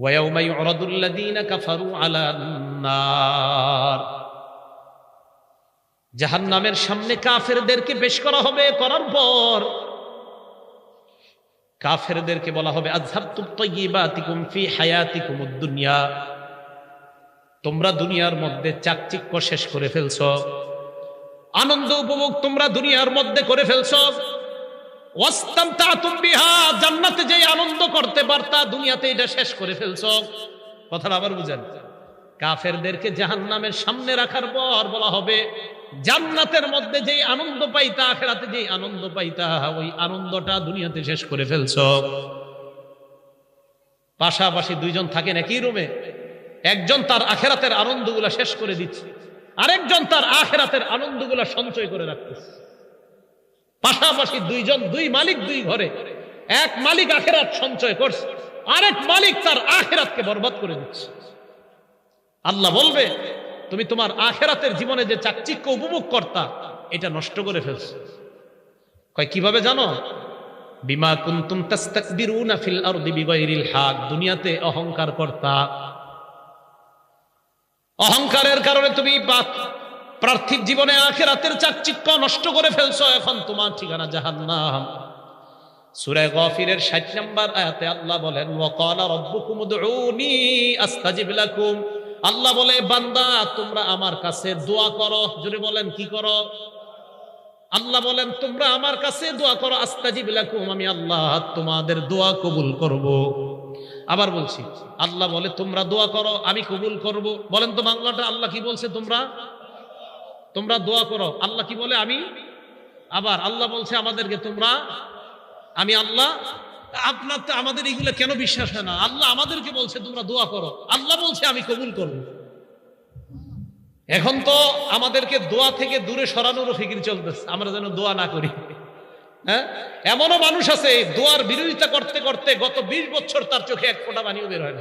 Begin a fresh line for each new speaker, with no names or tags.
ওয়াউমাই অরদুল্লাদিনা কাফারু আলান্নার জাহান নামের সামনে কাফেরদেরকে পেশ করা হবে করার পর কাফেরদেরকে বলা হবে ফি হায়াতিকুম দুনিয়া তোমরা দুনিয়ার মধ্যে চাকচিক্য শেষ করে ফেলছ। আনন্দ উপভোগ তোমরা দুনিয়ার মধ্যে করে ফেলছ। জান্নাতে যে আনন্দ করতে পারতা দুনিয়াতে এটা শেষ করে ফেলছো। কথাটা আবার বুঝেন। কাফেরদেরকে জাহান্নামের সামনে রাখার পর বলা হবে, জান্নাতের মধ্যে যেই আনন্দ পাইতা, আখেরাতে যেই আনন্দ পাইতা, ওই আনন্দটা দুনিয়াতে শেষ করে ফেলছো। পাশাপাশি দুইজন থাকেন একই রুমে। একজন তার আখেরাতের আনন্দগুলা শেষ করে দিচ্ছে। আরেকজন তার আখেরাতের আনন্দগুলা সঞ্চয় করে রাখতেছে। পাশাপাশি দুইজন, দুই মালিক দুই ঘরে। এক মালিক আখেরাত সঞ্চয় করছে, আরেক মালিক তার আখেরাতকে বরবাদ করে দিচ্ছে। আল্লাহ বলবে, তুমি তোমার আখেরাতের জীবনে যে চাকচিক্য উপভোগ করতা, এটা নষ্ট করে ফেলছো। কয়, কীভাবে জানো? বিমা কুনতুম তাস্তাকবিরুনা ফিল আরদি বিগাইরিল হক, দুনিয়াতে অহংকার করতা। অহংকারের কারণে তুমি পার্থিব জীবনে আখেরাতের চাকচিক্য নষ্ট করে ফেলছো, এখন তোমার ঠিকানা জাহান্নাম। সূরা গফিরের 60 নম্বর আয়াতে আল্লাহ বলেন উদউনি আস্তাজিব লাকুম। আল্লাহ বলে, বান্দা, তোমরা আমার কাছে দোয়া করো। জোরে বলেন, কি করো? আল্লাহ বলেন, তোমরা আমার কাছে দোয়া করো, আস্তাজিব লাকুম, আমি আল্লাহ তোমাদের দোয়া কবুল করব। আবার বলছি, আল্লাহ বলে, তোমরা দোয়া করো, আমি কবুল করব। বলেন তো বাংলাটা, আল্লাহ কি বলছে তোমরা? তোমরা দোয়া করো। আল্লাহ কি বলে? আমি আবার আল্লাহ বলছে আমাদেরকে তোমরা, আমি আল্লাহ, আপনার তো আমাদের এগুলো কেন বিশ্বাস হয় না? আল্লাহ আমাদেরকে বলছে তোমরা দোয়া করো। আল্লাহ বলছে, আমি কবুল করব। এখন তো আমাদেরকে দোয়া থেকে দূরে সরানোরও ফিকির চলতেছে। আমরা যেন দোয়া না করি। হ্যাঁ? এমনও মানুষ আছে, দোয়ার বিরোধিতা করতে করতে গত বিশ বছর তার চোখে এক ফোঁটা পানিও বের হয় না।